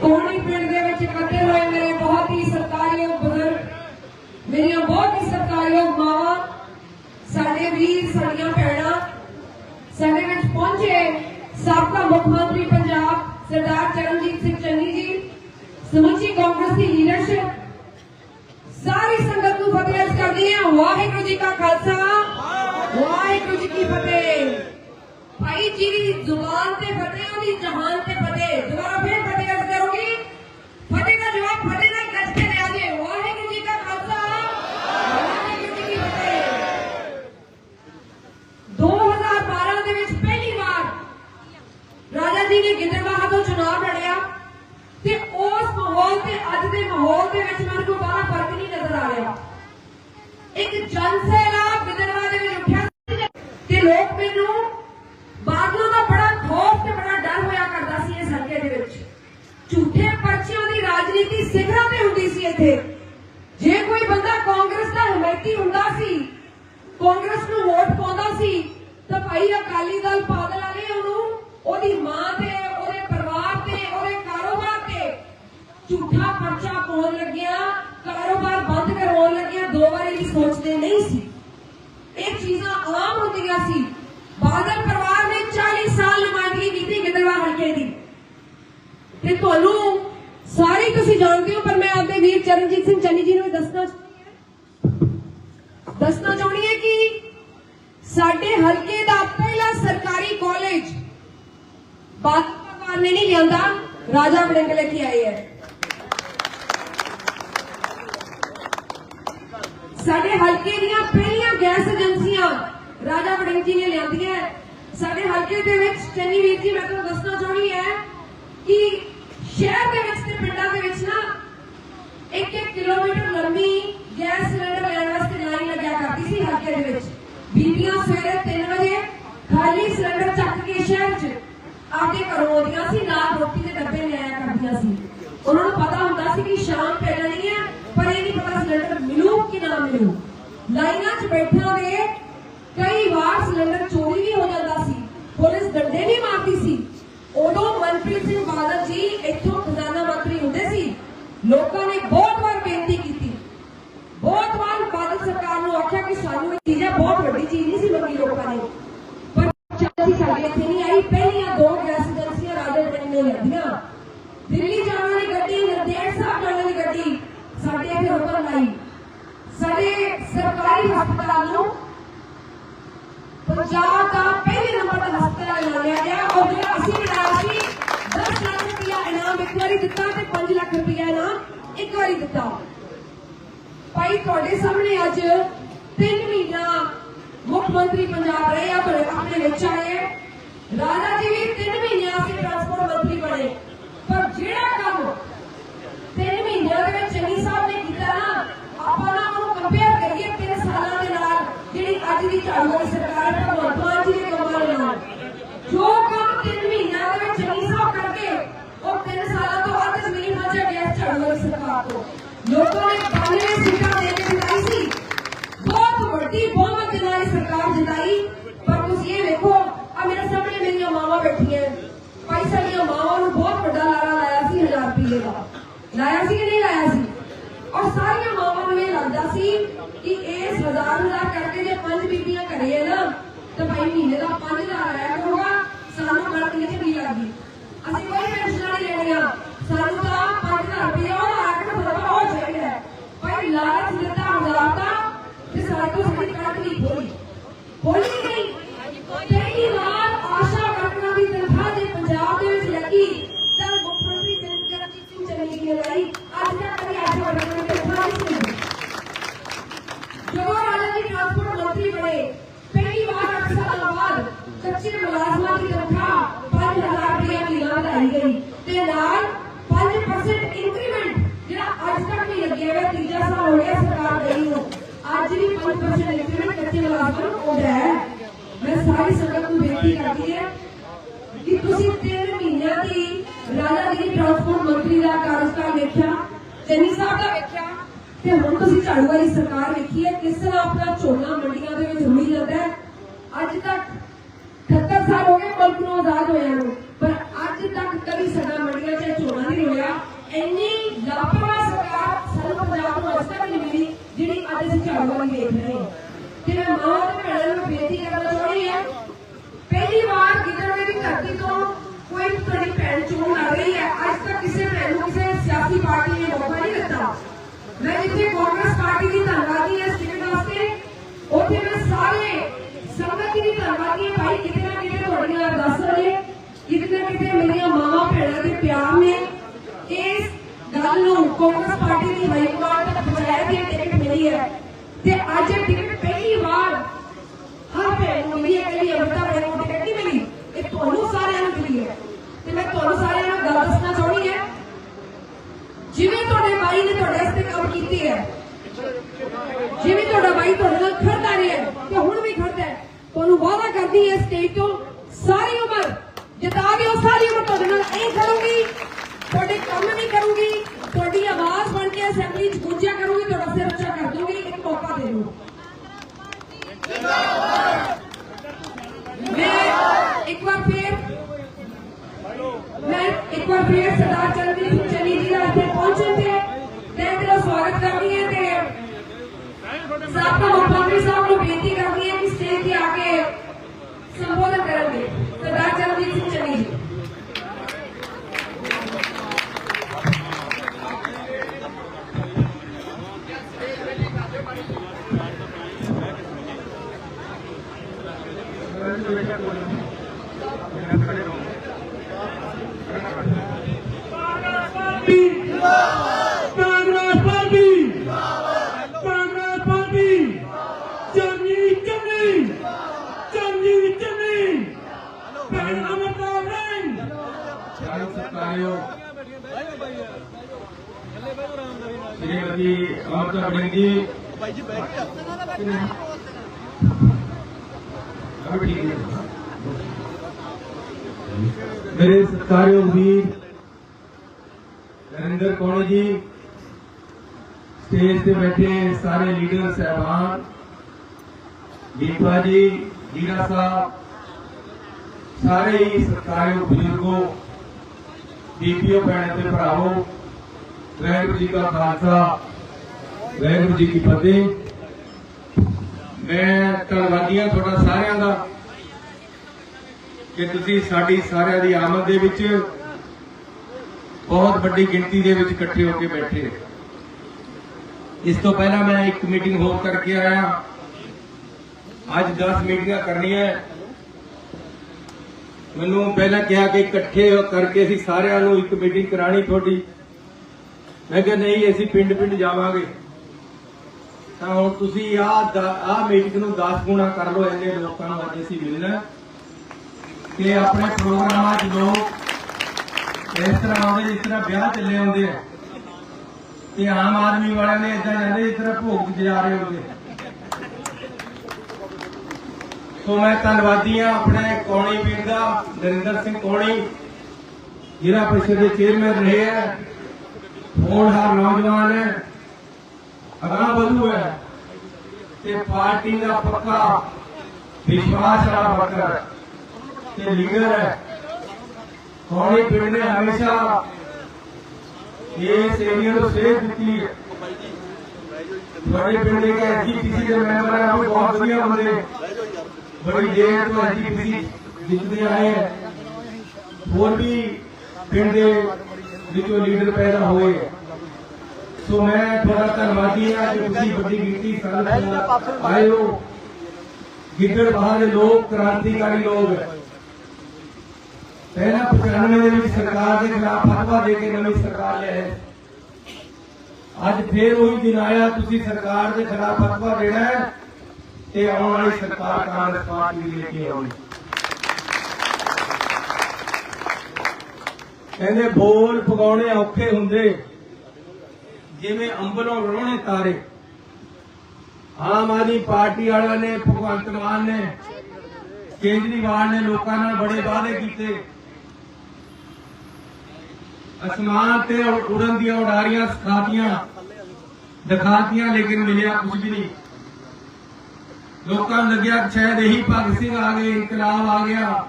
ਕੋਣੀ ਪਿੰਡ ਦੇ ਵਿੱਚ ਇਕੱਠੇ ਹੋਏ ਮੇਰੇ ਬਹੁਤ ਹੀ ਸਤਿਕਾਰਯੋਗ ਬਜ਼ੁਰਗ ਮੇਰੀਆਂ ਬਹੁਤ ਹੀ ਸਤਿਕਾਰਯੋਗ ਮਾਵਾਂ ਸਾਡੇ ਵੀਰ ਸਾਡੀਆਂ ਭੈਣਾਂ ਸਾਡੇ ਵਿੱਚ ਪਹੁੰਚੇ ਸਾਬਕਾ ਮੁੱਖ ਮੰਤਰੀ ਪੰਜਾਬ ਸਰਦਾਰ ਚਰਨਜੀਤ ਸਿੰਘ ਚੰਨੀ ਜੀ ਸਮੁੱਚੀ ਕਾਂਗਰਸ ਦੀ ਲੀਡਰਸ਼ਿਪ ਸਾਰੀ ਸੰਗਤ ਨੂੰ ਫਤਿਹ ਅਰਜ਼ ਕਰਦੀ ਹਾਂ ਵਾਹਿਗੁਰੂ ਜੀ ਕਾ ਖਾਲਸਾ ਵਾਹਿਗੁਰੂ ਜੀ ਕੀ ਫਤਿਹ ਭਾਈ ਜੀ ਦੀ ਜ਼ੁਬਾਨ ਤੇ ਫਤਿਹ ਉਹਦੀ ਜਹਾਨ ਤੇ ਫਤਿਹ ਦੁਬਾਰਾ ਫੇਰ ਫਤਿਹ ਅਰਜ਼ ਕਰੋਗੀ? ਫਤਿਹ ਦਾ ਜਵਾਬ ਫਤਿਹ ਨਾਲ ਗੱਜ ਕੇ ਲਿਆ ਜੇ ਵਾਹਿਗੁਰੂ ਜੀ ਕਾ ਖਾਲਸਾ। ਵਾਹਿਗੁਰੂ ਜੀ ਕੀ ਫਤਿਹ 2012 ਦੇ ਵਿੱਚ ਪਹਿਲੀ ਵਾਰ ਰਾਜਾ ਜੀ ਨੇ ਗਿੱਦੜਬਾਹਾ ਤੋਂ ਚੁਣਾਵ ਲੜਿਆ ਤੇ ਉਸ ਮਾਹੌਲ ਤੇ, ਅੱਜ ਦੇ ਮਾਹੌਲ ਦੇ ਵਿੱਚ ਮੈਨੂੰ ਕੋਈ ਬਾਹਲਾ ਫ਼ਰਕ ਨਹੀਂ ਨਜ਼ਰ ਆ ਰਿਹਾ। ਇੱਕ ਜਨ ਸੈਲਾਬ ਗਿੱਦੜਬਾਹਾ ਦੇ ਵਿੱਚ ਉੱਠਿਆ ਤੇ ਲੋਕ ਮੈਨੂੰ ਝੂਠੇ ਦੀ ਰਾਜਨੀਤੀ ਸਿਖਰਾਂ ਤੇ ਹੁੰਦੀ ਸੀ ਇੱਥੇ। ਜੇ ਕੋਈ ਬੰਦਾ ਕਾਂਗਰਸ ਦਾ ਹਮਾਇਤੀ ਹੁੰਦਾ ਸੀ, ਕਾਂਗਰਸ ਨੂੰ ਵੋਟ ਪਾਉਂਦਾ ਸੀ, ਤਾਂ ਭਾਈ ਅਕਾਲੀ ਦਲ ਬਾਦਲ ਵਾਲੇ ਉਹਨੂੰ ਉਹਦੀ ਮਾਂ ਤੇ, ਉਹਦੇ ਪਰਿਵਾਰ ਤੇ, ਉਹਦੇ ਕਾਰੋਬਾਰ ਤੇ ਝੂਠਾ ਪਰਚਾ ਪਾਉਣ ਲੱਗਿਆ, ਕਾਰੋਬਾਰ ਬੰਦ ਕਰਵਾਉਣ ਲੱਗਿਆ ਦੋ ਵਾਰੀ ਵੀ ਸੋਚਦੇ ਨਹੀਂ ਸੀ। ਇਹ ਚੀਜ਼ਾਂ ਆਮ ਹੁੰਦੀਆਂ ਸੀ। ਬਾਦਲ ਪਰਿਵਾਰ ਨੇ 40 ਸਾਲ ਨੁਮਾਇੰਦਗੀ ਕੀਤੀ ਗਿੱਦੜਵਾ ਹਲਕੇ ਦੀ। ਤੇ ਤੁਹਾਨੂੰ ਸਾਰੇ ਤੁਸੀਂ ਜਾਣਦੇ ਹੋ, ਪਰ ਮੈਂ ਆਪਦੇ ਵੀਰ ਚਰਨਜੀਤ ਸਿੰਘ ਚੰਨੀ ਜੀ ਨੂੰ ਇਹ ਦੱਸਣਾ ਚਾਹੁੰਦੀ ਹਾਂ। ਦੱਸਣਾ ਚਾਹੁੰਦੀ ਹਾਂ ਕਿ ਸਾਡੇ ਹਲਕੇ ਦਾ ਪਹਿਲਾ ਸਰਕਾਰੀ ਕਾਲਜ ਬਾਦਲ ਪਰਿਵਾਰ ਨੇ ਨਹੀਂ ਲਿਆਂਦਾ, ਰਾਜਾ ਵੜਿੰਗ ਲੈ ਕੇ ਆਏ ਹੈ। ਸਾਡੇ ਹਲਕੇ ਦੀਆਂ ਪਹਿਲੀਆਂ ਗੈਸ ਏਜੰਸੀਆਂ ਰਾਜਾ ਵੜਿੰਗ ਜੀ ਨੇ ਲਿਆਂਦੀਆਂ ਸਾਡੇ ਹਲਕੇ ਦੇ ਵਿੱਚ ਚੰਨੀ ਵੀਰ ਜੀ, ਮੈਂ ਤੁਹਾਨੂੰ ਦੱਸਣਾ ਚਾਹੁੰਦੀ ਹੈ ਕਿ ਸ਼ਹਿਰ ਦੇ ਵਿੱਚ ਤੇ ਪਿੰਡਾਂ ਦੇ ਵਿੱਚ ਨਾ ਇੱਕ ਇੱਕ ਕਿਲੋਮੀਟਰ ਲੰਮੀ ਗੈਸ ਸਿਲੰਡਰ ਲੈਣ ਵਾਸਤੇ ਲਾਈਨ ਲੱਗਿਆ ਕਰਦੀ ਸੀ ਹਲਕੇ ਦੇ ਵਿੱਚ। ਬੀਬੀਆਂ ਸਵੇਰੇ 3 ਵਜੇ ਖਾਲੀ ਸਿਲੰਡਰ ਚੱਕ ਕੇ ਸ਼ਹਿਰ 'ਚ ਆਪਦੇ ਘਰੋਂ ਆਉਂਦੀਆਂ ਸੀ, ਨਾਲ ਰੋਟੀ ਦੇ ਡੱਬੇ ਲਿਆਇਆ ਕਰਦੀਆਂ ਸੀ। ਉਹਨਾਂ ਨੂੰ ਪਤਾ ਹੁੰਦਾ ਸੀ ਕਿ ਸ਼ਾਮ ਪੈ ਜਾਣੀ ਹੈ, ਪਰ ਇਹ ਨਹੀਂ ਪਤਾ ਸਿਲੰਡਰ ਮਿਲੂ ਕਿ ਨਾ ਮਿਲੂ। ਲਾਈਨਾਂ 'ਚ ਬੈਠਿਆਂ ਦੇ ਕਈ ਵਾਰ ਸਿਲੰਡਰ ਚੋਰੀ ਵੀ ਹੋ ਜਾਂਦਾ ਸੀ ਪੁਲਿਸ ਡੰਡੇ ਵੀ ਮਾਰਦੀ ਸੀ ਉਦੋਂ ਮਨਪ੍ਰੀਤ ਸਿੰਘ ਬਾਦਲ ਜੀ ਇੱਥੋਂ ਖਜ਼ਾਨਾ ਮੰਤਰੀ ਹੁੰਦੇ ਸੀ ਲੋਕਾਂ ਨੇ ਬਹੁਤ ਵਾਰ ਬੇਨਤੀ ਕੀਤੀ ਬਹੁਤ ਵਾਰ ਬਾਦਲ ਸਰਕਾਰ ਨੂੰ ਆਖਿਆ ਕਿ ਸਾਨੂੰ ਇਹ ਚੀਜ਼ ਹੈ ਬਹੁਤ ਵੱਡੀ ਚੀਜ਼ ਨਹੀਂ ਸੀ ਮੰਗੀ ਲੋਕਾਂ ਨੇ ਪਰ ਚੱਲਦੀ ਸਾਡੇ ਇੱਥੇ ਨਹੀਂ ਆਈ ਪਹਿਲੀਆਂ ਦੋ ਗੈਸ ਏਜੰਸੀਆਂ ਰਾਜੇ ਵੜਿੰਗ ਨੇ ਲੱਦੀਆਂ ਦਿੱਲੀ ਜਾਣ ਵਾਲੀ ਗੱਡੀ ਨਿਰਦੇਸ਼ ਸਾਹਿਬ ਜਾਣ ਵਾਲੀ ਗੱਡੀ ਸਾਡੇ ਇੱਥੇ ਰੋਕਣ ਲਾਈ ਸਾਡੇ ਸਰਕਾਰੀ ਹਸਪਤਾਲ ਨੂੰ ਪੰਜਾਬ ਦਾ ਪਹਿਲੇ ਨੰਬਰ ਦਾ ਹਸਪਤਾਲ ਐਲਾਨਿਆ ਗਿਆ ਔਰ ਇੱਕ ਵਾਰੀ ਦਿੱਤਾ ਤੇ 5 ਲੱਖ ਰੁਪਇਆ ਇਨਾਮ ਇੱਕ ਵਾਰੀ ਦਿੱਤਾ। ਭਾਈ, ਤੁਹਾਡੇ ਸਾਹਮਣੇ ਅੱਜ 3 ਮਹੀਨਾ ਮੁੱਖ ਮੰਤਰੀ ਪੰਜਾਬ ਰਹੇ ਆ ਤੁਹਾਡੇ ਆਪਣੇ ਵਿੱਚ ਆਏ ਰਾਜਾ ਜੀ ਵੀ 3 ਮਹੀਨਿਆਂ ਅਸੀਂ ਟਰਾਂਸਪੋਰਟ ਮੰਤਰੀ ਬਣੇ। ਪਰ ਜਿਹੜਾ ਕੰਮ 3 ਮਹੀਨਿਆਂ ਦੇ ਵਿੱਚ ਚੰਨੀ ਸਾਹਿਬ ਨੇ ਕੀਤਾ ਨਾ, ਆਪਾਂ ਨਾ ਉਹਨੂੰ ਕੰਪੇਅਰ ਕਰੀਏ 3 ਸਾਲਾਂ ਦੇ ਨਾਲ, ਜਿਹੜੀ ਅੱਜ ਦੀ ਝਾੜੂ ਵਾਲੀ ਸਰਕਾਰ ਵਾਲੀ ਸਰਕਾਰ ਤੋਂ ਲੋਕਾਂ ਨੇ 92 ਸੀਟਾਂ ਦੇ ਕੇ ਜਿਤਾਈ ਸੀ ਬਹੁਤ ਵੱਡੀ ਬਹੁਮਤ ਦੇ ਨਾਲ ਇਹ ਸਰਕਾਰ ਜਿਤਾਈ ਪਰ ਤੁਸੀਂ ਇਹ ਵੇਖੋ ਆ ਮੇਰੇ ਸਾਹਮਣੇ ਮੇਰੀਆਂ ਮਾਵਾਂ ਬੈਠੀਆਂ ਭਾਈ ਸਾਡੀਆਂ ਮਾਵਾਂ ਨੂੰ ਬਹੁਤ ਵੱਡਾ ਲਾਰਾ ਲਾਇਆ ਸੀ 1000 ਰੁਪਏ ਦਾ ਲਾਇਆ ਸੀ ਕਿ ਨਹੀਂ ਲਾਇਆ ਸੀ ਔਰ ਸਾਰੀਆਂ ਮਾਵਾਂ ਨੂੰ ਇਹ ਲੱਗਦਾ ਸੀ ਕਿ ਇਸ ਹਜ਼ਾਰ ਹਜ਼ਾਰ ਕਰਕੇ ਜੇ ਪੰਜ ਬੀਬੀਆਂ ਘਰੇ ਹੈ ਨਾ ਤਾਂ ਭਾਈ ਮਹੀਨੇ ਦਾ 5000 ਆਇਆ ਕਰੂਗਾ ਸਾਨੂੰ ਕਣਕ ਨਹੀਂ ਚੰਗੀ ਲੱਗਦੀ ਅਸੀਂ ਕੋਈ ਪੈਨਸ਼ਨ ਨਹੀਂ ਲੈਣੀਆਂ ਸਾਨੂੰ ਤਾਂ 5000 ਰੁਪਏ ਉਹ ਆ ਕੇ ਫ਼ਰਕ ਹੋ ਚਾਹੀਦਾ ਹੈ। ਭਾਈ ਲਾਲਚ ਦਿੱਤਾ ਹਜ਼ਾਰ ਦਾ ਤੇ ਸਾਡੇ ਤੋਂ ਸਾਡੀ ਕਣਕ ਨਹੀਂ ਹੋਈ ਹੋਈ ਨਹੀਂ ਪਹਿਲੀ ਵਾਰ ਆਸ਼ਾ ਵਰਕਰਾਂ ਦੀ ਤਨਖਾਹ ਜੇ ਪੰਜਾਬ ਦੇ ਵਿੱਚ ਲੱਗੀ ਤਾਂ ਮੁੱਖ ਮੰਤਰੀ ਚਰਨਜੀਤ ਸਿੰਘ ਚੰਨੀ ਜੀ ਨੇ ਲਾਈ ਅੱਜ ਤੱਕ ਕਦੀ ਆਸ਼ਾ ਵਰਕਰਾਂ ਦੀ ਤਨਖਾਹ ਨਹੀਂ ਸੀ ਲੱਗੀ। ਜਦੋਂ ਰਾਜਾ ਜੀ ਟਰਾਂਸਪੋਰਟ ਮੰਤਰੀ ਬਣੇ ਪਹਿਲੀ ਵਾਰ 8 ਸਾਲਾਂ ਬਾਅਦ ਕੱਚੇ ਮੁਲਾਜ਼ਮਾਂ ਦੀ ਤਨਖਾਹ 5000 ਰੁਪਏ ਮਹੀਨਾ ਵਧਾਈ ਗਈ ਤੇ ਨਾਲ 5% ਇੰਕਰੀਮੈਂਟ ਜਿਹੜਾ ਅੱਜ ਤੱਕ ਨਹੀਂ ਲੱਗਿਆ ਹੋਇਆ ਤੀਜਾ ਸਾਲ ਹੋ ਗਿਆ ਸਰਕਾਰ ਗਈ ਨੂੰ ਅੱਜ ਵੀ 5% ਇੰਕਰੀਮੈਂਟ ਕੱਚੇ ਮੁਲਾਜ਼ਮਾਂ ਨੂੰ ਆਉਂਦਾ ਹੈ ਮੈਂ ਸਾਰੀ ਸੰਗਤ ਨੂੰ ਬੇਨਤੀ ਕਰਦੀ ਹਾਂ ਅਸੀਂ ਰਾਜਾ ਜੀ ਦੀ ਟਰਾਂਸਪੋਰਟ ਮੰਤਰੀ ਦਾ ਕਾਰਜਕਾਲ ਦੇਖਿਆ ਚੰਨੀ ਸਾਹਿਬ ਦਾ ਵੇਖਿਆ, ਤੇ ਹੁਣ ਤੁਸੀਂ ਝਾੜੂ ਵਾਲੀ ਸਰਕਾਰ ਵੇਖੀ ਹੈ, ਕਿਸ ਤਰ੍ਹਾਂ ਆਪਣਾ ਝੋਨਾ ਮੰਡੀਆਂ ਦੇ ਵਿੱਚ ਰੁੜੀ ਜਾਂਦਾ ਅੱਜ ਤੱਕ 70 ਸਾਲ ਹੋ ਗਏ ਮੁਲਕ ਨੂੰ ਆਜ਼ਾਦ ਹੋਇਆ ਨੂੰ, ਪਰ ਅੱਜ ਤੱਕ ਕਦੀ ਸਦਾ ਮੰਡੀਆਂ 'ਚ ਝੋਨਾ ਨਹੀਂ ਹੋਇਆ ਇੰਨੀ ਲਾਪਰਵਾਹ ਸਰਕਾਰ ਸਾਨੂੰ ਨੂੰ ਅਸਰ ਨਹੀਂ ਮਿਲੀ, ਜਿਹੜੀ ਅੱਜ ਅਸੀਂ ਝਾੜੂ ਵਾਲੀ ਦੇਖ ਰਹੇ ਹਾਂ। ਤੇ ਮੈਂ ਮਾਂ ਤੇ ਅੱਜ ਟਿਕਟ ਪਹਿਲੀ ਵਾਰ ਹਰ ਭੈਣ ਨੂੰ ਮਿਲੀ ਹੈ ਕਿ ਅਮਰਤਾ ਭੈਣ ਨੂੰ ਟਿਕਟ ਨਹੀਂ ਮਿਲੀ। ਇਹ ਤੁਹਾਨੂੰ ਸਾਰਿਆਂ ਨੂੰ ਮਿਲੀ ਹੈ। ਤੇ ਮੈਂ ਤੁਹਾਨੂੰ ਸਾਰਿਆਂ ਨੂੰ ਗੱਲ ਦੱਸਣਾ ਚਾਹੁੰਦੀ ਹਾਂ। ਜਿਵੇਂ ਤੁਹਾਡੇ ਬਾਈ ਨੇ ਤੁਹਾਡੇ ਵਾਸਤੇ ਕੰਮ ਕੀਤੀ ਹੈ, ਜਿਵੇਂ ਤੁਹਾਡਾ ਬਾਈ ਤੁਹਾਡੇ ਨਾਲ ਖੜਦਾ ਰਿਹਾ ਤੇ ਹੁਣ ਵੀ ਖੜਦਾ ਹੈ, ਤੁਹਾਨੂੰ ਵਾਅਦਾ ਕਰਦੀ ਹੈ ਸਟੇਜ ਤੋਂ, ਸਾਰੀ ਉਮਰ ਜਿਤਾ ਕੇ ਉਹ ਸਾਰੀ ਉਮਰ ਤੁਹਾਡੇ ਨਾਲ ਇਹ ਖੜੂਗੀ, ਤੁਹਾਡੇ ਕੰਮ ਨਹੀਂ ਕਰੂਗੀ, ਤੁਹਾਡੀ ਆਵਾਜ਼ ਬਣ ਕੇ ਅਸੈਂਬਲੀ 'ਚ ਗੂੰਜਿਆ ਕਰੂਗੀ, ਤੁਹਾਡਾ ਸਿਰ ਉੱਚਾ ਕਰ ਦੂੰਗੀ ਇੱਕ ਮੌਕਾ ਦੇ ਦਿਓ ਮੈਂ ਇੱਕ ਵਾਰ ਫੇਰ ਮੈਂ ਇੱਕ ਵਾਰ ਫੇਰ ਸਰਦਾਰ ਚਰਨਜੀਤ ਸਿੰਘ ਚੰਨੀ ਜੀ ਦਾ ਇੱਥੇ ਪਹੁੰਚਣ ਤੇ ਤਹਿ ਦਿਲੋਂ ਸਵਾਗਤ ਕਰਦੀ ਹਾਂ ਤੇ ਸਾਬਕਾ ਮੁੱਖ ਮੰਤਰੀ ਸਾਹਿਬ ਨੂੰ ਬੇਨਤੀ ਕਰਦੀ ਹਾਂ ਕਿ ਸਟੇਜ ਤੇ ਆ ਕੇ ਸੰਬੋਧਨ ਕਰਨਗੇ ਸਰਦਾਰ ਚਰਨਜੀਤ ਸਿੰਘ ਚੰਨੀ ਜੀ ਕਾਂਗਰਸ ਪਾਰਟੀ ਕਾਂਗਰਸ ਪਾਰਟੀ ਚੰਨੀ ਚੰਨੀ ਚੰਨੀ ਚੰਨੀ ਭੈਣ ਅਮਰਤਾ ਸਿੰਘ ਸਾਰੇ ਸਤਿਕਾਰਯੋਗ ਸ਼੍ਰੀਮਤੀ ਅਮਰਤਾ ਬੜਿੰਗ ਜੀ ਭਾਈ ਜੀ ਬੈਠ ਗਿਆ ਮੇਰੇ ਸਤਿਕਾਰਯੋਗ ਵੀਰ ਨਰਿੰਦਰ ਕੋਣੀ ਜੀ ਸਟੇਜ ਤੇ ਬੈਠੇ ਸਾਰੇ ਲੀਡਰ ਸਹਿਬਾਨ ਦੀਪਾ ਜੀ ਜੀਰਾ ਸਾਹਿਬ ਸਾਰੇ ਹੀ ਸਤਿਕਾਰਯੋਗ ਬਜ਼ੁਰਗੋ ਬੀਬੀਓ ਭੈਣਾਂ ਤੇ ਭਰਾਵੋ ਵਾਹਿਗੁਰੂ ਜੀ ਕੀ ਫਤਿਹ। ਮੈਂ ਧੰਨਵਾਦੀਆਂ ਤੁਹਾਡਾ ਸਾਰਿਆਂ ਦਾ ਕਿ ਤੁਸੀਂ ਸਾਡੀ ਸਾਰਿਆਂ ਦੀ ਆਮਦ ਦੇ ਵਿੱਚ ਬਹੁਤ ਵੱਡੀ ਗਿਣਤੀ ਦੇ ਵਿੱਚ ਇਕੱਠੇ ਹੋ ਕੇ ਬੈਠੇ ਇਸ ਤੋਂ ਪਹਿਲਾਂ ਮੈਂ ਇੱਕ ਮੀਟਿੰਗ ਹੋਰ ਕਰਕੇ ਆਇਆ। ਅੱਜ 10 ਮੀਟਿੰਗਾਂ ਕਰਨੀਆਂ ਮੈਨੂੰ ਪਹਿਲਾਂ ਕਿਹਾ ਕਿ ਇਕੱਠੇ ਕਰਕੇ ਅਸੀਂ ਸਾਰਿਆਂ ਨੂੰ ਇੱਕ ਮੀਟਿੰਗ ਕਰਾਣੀ ਤੁਹਾਡੀ। ਮੈਂ ਕਿਹਾ ਨਹੀਂ, ਅਸੀਂ ਪਿੰਡ ਪਿੰਡ ਜਾਵਾਂਗੇ। ਤਾਂ ਹੁਣ ਤੁਸੀਂ ਆਹ ਆਹ ਮੀਟਿੰਗ ਨੂੰ 10 ਗੁਣਾ ਕਰ ਲਓ ਇੰਨੇ ਲੋਕਾਂ ਨੂੰ ਅੱਜ ਅਸੀਂ ਮਿਲਣਾ। ਕਿ ਆਪਣੇ ਪ੍ਰੋਗਰਾਮਾਂ 'ਚ ਲੋਕ ਇਸ ਤਰ੍ਹਾਂ ਆਉਂਦੇ, ਜਿਸ ਤਰ੍ਹਾਂ ਵਿਆਹ ਚੱਲੇ ਆਉਂਦੇ ਆ। ਤੇ ਆਮ ਆਦਮੀ ਵਾਲਿਆਂ ਨੇ ਇਦਾਂ ਜਾਂਦੇ ਜਿਸ ਤਰ੍ਹਾਂ ਭੋਗ ਜਾ ਰਹੇ ਹੁੰਦੇ। ਸੋ ਮੈਂ ਧੰਨਵਾਦੀ ਹਾਂ ਆਪਣੇ ਕੌਣੀ ਪਿੰਡ ਦਾ, ਨਰਿੰਦਰ ਸਿੰਘ ਕੌਣੀ, ਜ਼ਿਲ੍ਹਾ ਪਰਿਸ਼ਦ ਦੇ ਚੇਅਰਮੈਨ ਰਹੇ ਹੈ ਹੋਣਹਾਰ ਨੌਜਵਾਨ ਹੈ ਅਗਾਂਹ ਵਧੂ ਹੈ ਤੇ ਪਾਰਟੀ ਦਾ ਪੱਕਾ ਵਿਸ਼ਵਾਸ ਵਾਲਾ ਵਰਕਰ ਤੇ ਲੀਡਰ ਹੈ ਕੌਣੀ ਪਿੰਡ ਨੇ ਹਮੇਸ਼ਾ ਇਸ ਏਰੀਆ ਨੂੰ ਸੇਧ ਦਿੱਤੀ ਹੈ ਤੁਹਾਡੇ ਪਿੰਡ ਦੇ ਐਸਜੀਪੀਸੀ ਦੇ ਮੈਂਬਰ ਆ ਉਹ ਬਹੁਤ ਵਧੀਆ ਬੰਦੇ ਬੜੀ ਦੇਰ ਤੋਂ ਐਸਜੀਪੀਸੀ ਜਿੱਤਦੇ ਆਏ ਹੈ ਹੋਰ ਵੀ ਪਿੰਡ ਦੇ ਵਿੱਚੋਂ ਲੀਡਰ ਪੈਦਾ ਹੋਏ ਹੈ। ਸੋ ਮੈਂ ਤੁਹਾਡਾ ਧੰਨਵਾਦੀ ਹਾਂ ਕਿ ਤੁਸੀਂ ਵੱਡੀ ਗਿਣਤੀ ਸਾਨੂੰ ਆਏ ਹੋ। ਗਿੱਦੜ ਬਾਹਰ ਦੇ ਲੋਕ ਕ੍ਰਾਂਤੀਕਾਰੀ ਲੋਕ। ਪਹਿਲਾਂ 95 ਦੇ ਵਿੱਚ ਸਰਕਾਰ ਦੇ ਖਿਲਾਫ ਫਤਵਾ ਦੇ ਕੇ ਨਵੀਂ ਸਰਕਾਰ ਲਿਆਏ। ਅੱਜ ਫੇਰ ਉਹੀ ਦਿਨ ਆਇਆ ਤੁਸੀਂ ਸਰਕਾਰ ਦੇ ਖਿਲਾਫ ਫਤਵਾ ਦੇਣਾ ਹੈ ਤੇ ਆਉਣ ਵਾਲੀ ਸਰਕਾਰ ਕਾਂਗਰਸ ਪਾਰਟੀ ਦੀ ਲੈ ਕੇ ਆਉਣੀ। ਕਹਿੰਦੇ ਬੋਲ ਪਗਾਉਣੇ ਔਖੇ ਹੁੰਦੇ। ਜਿਵੇਂ ਅੰਬਲੋਂ ਰੋਣੇ ਤਾਰੇ। ਆਮ ਆਦਮੀ ਪਾਰਟੀ ਵਾਲਿਆਂ ਨੇ, ਭਗਵੰਤ ਮਾਨ ਨੇ, ਕੇਜਰੀਵਾਲ ਨੇ ਲੋਕਾਂ ਨਾਲ ਬੜੇ ਵਾਅਦੇ ਕੀਤੇ। ਅਸਮਾਨ ਤੇ ਉੜਨ ਦੀਆਂ ਉਡਾਰੀਆਂ ਸਿਖਾਤੀਆਂ, ਦਿਖਾਤੀਆਂ, ਲੇਕਿਨ ਮਿਲਿਆ ਕੁਝ ਨਹੀਂ। ਲੋਕਾਂ ਨੂੰ ਲੱਗਿਆ ਸ਼ਾਇਦ ਇਹੀ ਭਗਤ ਸਿੰਘ ਆ ਗਏ, ਇਨਕਲਾਬ ਆ ਗਿਆ।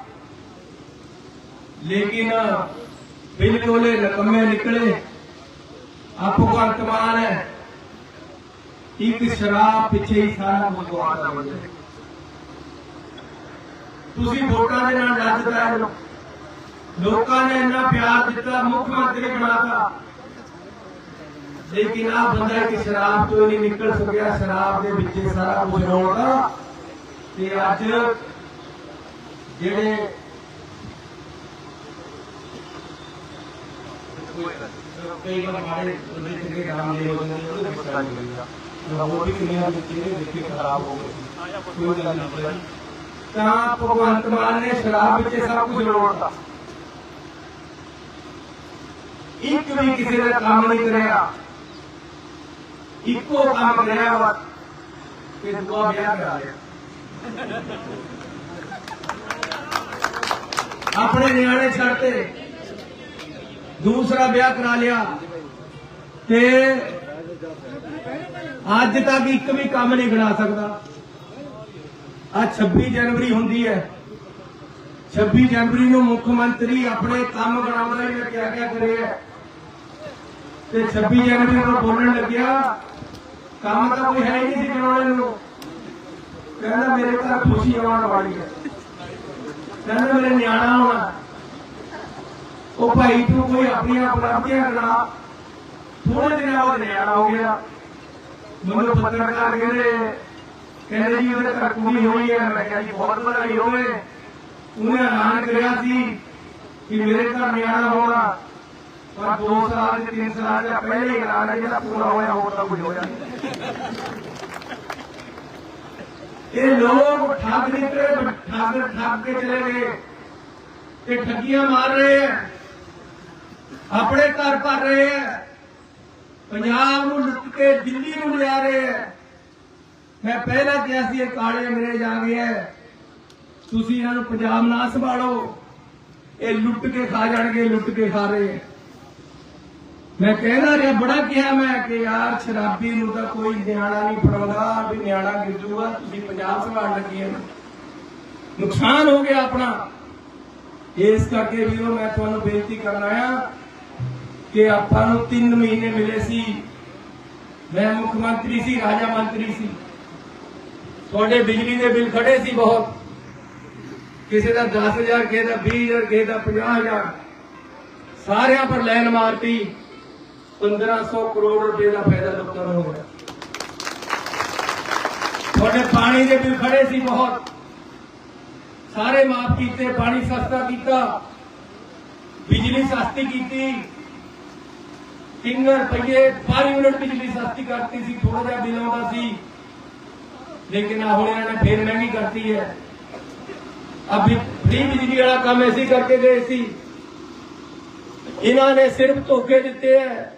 ਲੇਕਿਨ ਬਿਲਕੁਲ ਇਹ ਨਕਮੇ ਨਿਕਲੇ। ਆਪ ਭਗਵੰਤ ਮਾਨ ਹੈ। ਇੱਕ ਸ਼ਰਾਬ ਪਿੱਛੇ ਹੀ ਸਾਰਾ ਕੁਝ ਗਵਾਤਾ ਤੁਸੀਂ ਵੋਟਾਂ ਦੇ ਨਾਲ ਲੱਜਦਾ ਹੈ। ਲੋਕਾਂ ਨੇ ਇੰਨਾ ਪਿਆਰ ਦਿੱਤਾ, ਮੁੱਖ ਮੰਤਰੀ ਬਣਾਤਾ। ਲੇਕਿਨ ਆ ਬੰਦਾ ਇੱਕ ਸ਼ਰਾਬ ਤੋਂ ਨਹੀਂ ਨਿਕਲ ਸਕਿਆ। ਸ਼ਰਾਬ ਦੇ ਵਿੱਚ ਸਾਰਾ ਕੁਝ ਰੋਲਦਾ ਤੇ ਅੱਜ ਜਿਹੜੇ ਕਈ ਵਾਰ ਮਾੜੇ ਬੰਦੇ ਚੰਗੇ ਕੰਮ ਦੇ ਹੋ ਜਾਂਦੇ ਉਹਦੇ ਵਿੱਚ ਆ ਜਾਂਦੇ ਹੋਰ ਵੀ ਕਿੰਨੀਆਂ ਬੱਚੇ ਨੇ ਦੇਖੇ ਖਰਾਬ ਹੋ ਗਏ ਕੋਈ ਗੱਲ ਨਹੀਂ ਭਾਈ ਤਾਂ ਭਗਵੰਤ ਮਾਨ ਨੇ ਸ਼ਰਾਬ ਵਿੱਚ ਸਭ ਕੁਝ ਰੋੜਤਾ ਇੱਕ ਵੀ ਕਿਸੇ ਦਾ ਕੰਮ ਨਹੀਂ ਕਰਿਆ ਇੱਕੋ ਕੰਮ ਕਰਿਆ ਵਾ ਕਿ ਦੁਆ ਵਿਆਹ ਕਰਾ ਲਿਆ ਆਪਣੇ ਨਿਆਣੇ ਛੱਡਤੇ ਦੂਸਰਾ ਵਿਆਹ ਕਰਾ ਲਿਆ ਤੇ ਅੱਜ ਤੱਕ ਇੱਕ ਵੀ ਕੰਮ ਨਹੀਂ ਬਣਾ ਸਕਦਾ। ਆ 26 ਜਨਵਰੀ ਹੁੰਦੀ ਹੈ। 26 ਜਨਵਰੀ ਨੂੰ ਮੁੱਖ ਮੰਤਰੀ ਆਪਣੇ ਕੰਮ ਬਣਾਉਂਦਾ ਹੀ ਕਿਹਾ ਕਿਆ ਕਰਿਆ ਤੇ 26 ਜਨਵਰੀ ਨੂੰ ਬੋਲਣ ਲੱਗਿਆ, ਕੰਮ ਤਾਂ ਕੋਈ ਹੈ ਹੀ ਨਹੀਂ ਸੀ ਬਣਾਉਣ ਨੂੰ। ਕਹਿੰਦਾ ਮੇਰੇ ਘਰ ਖੁਸ਼ੀ ਆਉਣ ਵਾਲੀ ਹੈ। ਕਹਿੰਦਾ ਮੇਰੇ ਨਿਆਣਾ ਹੋਣਾ ਉਹ ਭਾਈ ਤੂੰ ਕੋਈ ਆਪਣੀਆਂ ਉਪਲਬਧੀਆਂ ਗਣਾ ਥੋੜੇ ਦਿਨਾਂ ਬਾਅਦ ਨਿਆਣਾ ਹੋ ਗਿਆ। ਮੈਨੂੰ ਪੱਤਰਕਾਰ ਕਹਿੰਦੇ ਕਹਿੰਦੇ ਜੀ, ਉਹਦੇ ਘਰ ਹੋਈ ਹੈ। ਮੈਂ ਕਿਹਾ ਜੀ, ਬਹੁਤ ਵਧਾਈ ਹੋਵੇ। ਉਹਨੇ ਐਲਾਨ ਕਰਿਆ ਸੀ ਕਿ ਮੇਰੇ ਘਰ ਨਿਆਣਾ ਹੋਣਾ। ਪਰ 2 ਸਾਲ ਤੇ 3 ਸਾਲ ਦਾ ਪਹਿਲੇ ਐਲਾਨ ਹੈ, ਜਿਹੜਾ ਪੂਰਾ ਹੋਇਆ, ਹੋਰ ਤਾਂ ਕੁਝ ਹੋਇਆ ਇਹ ਲੋਕ ਠੱਗ ਨਿਕਲੇ ਠੱਗ ਠੱਗ ਕੇ ਚਲੇ ਗਏ ਤੇ ਠੱਗੀਆਂ ਮਾਰ ਰਹੇ ਹੈ। ਆਪਣੇ ਘਰ ਭਰ ਰਹੇ ਹੈ। ਪੰਜਾਬ ਨੂੰ ਲੁੱਟ ਕੇ ਦਿੱਲੀ ਨੂੰ ਲਿਆ ਰਹੇ ਹੈ। ਮੈਂ ਪਹਿਲਾਂ ਕਿਹਾ ਸੀ, ਇਹ ਕਾਲੇ ਅੰਗਰੇਜ਼ ਆ ਗਏ ਹੈ। ਤੁਸੀਂ ਇਹਨਾਂ ਨੂੰ ਪੰਜਾਬ ਨਾ ਸੰਭਾਲੋ। ਇਹ ਲੁੱਟ ਕੇ ਖਾ ਜਾਣਗੇ, ਲੁੱਟ ਕੇ ਖਾ ਰਹੇ ਹੈ। ਮੈਂ ਕਹਿੰਦਾ ਰਿਹਾ, ਬੜਾ ਕਿਹਾ ਮੈਂ ਕਿ ਯਾਰ ਸ਼ਰਾਬੀ ਨੂੰ ਤਾਂ ਕੋਈ ਨਿਆਣਾ ਨਹੀਂ ਫੜਾਉਂਦਾ, ਵੀ ਨਿਆਣਾ ਗਿਰਜੂਗਾ, ਤੁਸੀਂ ਪੰਜਾਬ ਸੰਭਾਲ ਲੱਗੀ ਹੋ। ਨੁਕਸਾਨ ਹੋ ਗਿਆ ਆਪਣਾ। ਇਸ ਕਰਕੇ ਵੀਰੋ ਮੈਂ ਤੁਹਾਨੂੰ ਬੇਨਤੀ ਕਰਨ ਆਇਆ ਕਿ ਆਪਾਂ ਨੂੰ 3 ਮਹੀਨੇ ਮਿਲੇ ਸੀ। ਮੈਂ ਮੁੱਖ ਮੰਤਰੀ ਸੀ, ਰਾਜਾ ਮੰਤਰੀ ਸੀ। ਤੁਹਾਡੇ ਬਿਜਲੀ ਦੇ ਬਿੱਲ ਖੜੇ ਸੀ ਬਹੁਤ। ਕਿਸੇ ਦਾ 10000 ਕਿਸੇ ਦਾ 20000 ਕਿਸੇ ਦਾ 50000 ਸਾਰਿਆਂ ਪਰ ਲੈਨ ਮਾਰਤੀ। 1500 ਕਰੋੜ ਰੁਪਏ ਦਾ ਫਾਇਦਾ ਲੋਕਾਂ ਨੂੰ ਹੋ ਗਿਆ। ਤੁਹਾਡੇ ਪਾਣੀ ਦੇ ਬਿੱਲ ਖੜੇ ਸੀ ਬਹੁਤ। ਸਾਰੇ ਮਾਫ ਕੀਤੇ, ਪਾਣੀ ਸਸਤਾ ਕੀਤਾ, ਬਿਜਲੀ ਸਸਤੀ ਕੀਤੀ। 3 ਰੁਪਏ ਪਰ ਯੂਨਿਟ ਬਿਜਲੀ ਸਸਤੀ ਕਰਤੀ ਸੀ ਥੋੜਾ ਜਿਹਾ ਬਿੱਲ ਆਉਂਦਾ ਸੀ। ਲੇਕਿਨ ਆ ਹੁਣ ਇਹਨਾਂ ਨੇ ਫੇਰ ਮਹਿੰਗੀ ਕਰਤੀ ਹੈ। ਅਭੀ ਫ੍ਰੀ ਬਿਜਲੀ ਵਾਲਾ ਕੰਮ ਐਸੀ ਕਰਕੇ ਗਏ ਸੀ। ਇਹਨਾਂ ਨੇ ਸਿਰਫ ਧੋਖੇ ਦਿੱਤੇ ਹੈ।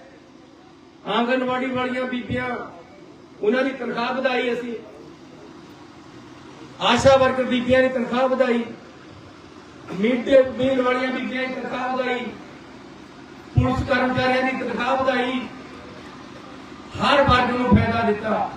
ਆਂਗਨਵਾੜੀ ਵਾਲੀਆਂ ਬੀਬੀਆਂ, ਉਹਨਾਂ ਦੀ ਤਨਖਾਹ ਵਧਾਈ ਅਸੀਂ। ਆਸ਼ਾ ਵਰਕਰ ਬੀਬੀਆਂ ਦੀ ਤਨਖਾਹ ਵਧਾਈ, ਮਿਡ ਡੇ ਮੀਲ ਵਾਲੀਆਂ ਬੀਬੀਆਂ ਦੀ ਤਨਖਾਹ ਵਧਾਈ, ਪੁਲਿਸ ਕਰਮਚਾਰੀਆਂ ਦੀ ਤਨਖਾਹ ਵਧਾਈ, ਹਰ ਵਰਗ ਨੂੰ ਫਾਇਦਾ ਦਿੱਤਾ।